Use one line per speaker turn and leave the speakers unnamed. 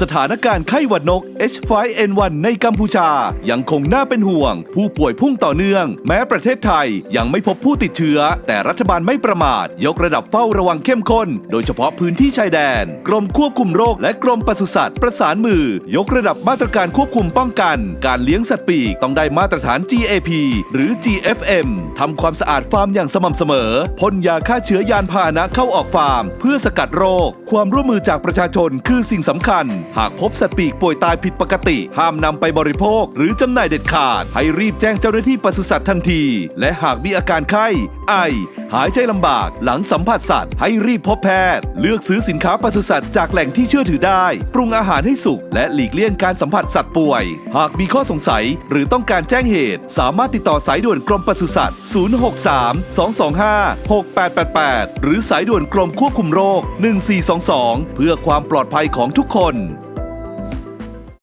สถานการณ์ไข้หวัดนก H5N1 ในกัมพูชา ยังคงน่าเป็นห่วง ผู้ป่วยพุ่งต่อเนื่อง แม้ประเทศไทยยังไม่พบผู้ติดเชื้อ แต่รัฐบาลไม่ประมาท ยกระดับเฝ้าระวังเข้มข้น โดยเฉพาะพื้นที่ชายแดน กรมควบคุมโรคและกรมปศุสัตว์ประสานมือ ยกระดับมาตรการควบคุมป้องกัน การเลี้ยงสัตว์ปีกต้องได้มาตรฐาน GAP หรือ GFM ทำความสะอาดฟาร์มอย่างสม่ำเสมอพ่นยาฆ่าเชื้อยานพาหนะเข้าออกฟาร์ม เพื่อสกัดโรค ความร่วมมือจากประชาชนคือสิ่งสำคัญหากพบสัตว์ปีกป่วยตายผิดปกติ ห้ามนำไปบริโภค หรือจำหน่ายเด็ดขาด ให้รีบแจ้งเจ้าหน้าที่ปศุสัตว์ทันที และหากมีอาการไข้ ไอ หายใจลำบาก หลังสัมผัสสัตว์ ให้รีบพบแพทย์ เลือกซื้อสินค้าปศุสัตว์จากแหล่งที่เชื่อถือได้ ปรุงอาหารให้สุก และหลีกเลี่ยงการสัมผัสสัตว์ป่วย หากมีข้อสงสัยหรือต้องการแจ้งเหตุ สามารถติดต่อสายด่วนกรมปศุสัตว์ 063 225 6888 หรือสายด่วนกรมควบคุมโรค 1422 เพื่อความปลอดภัยของทุกคน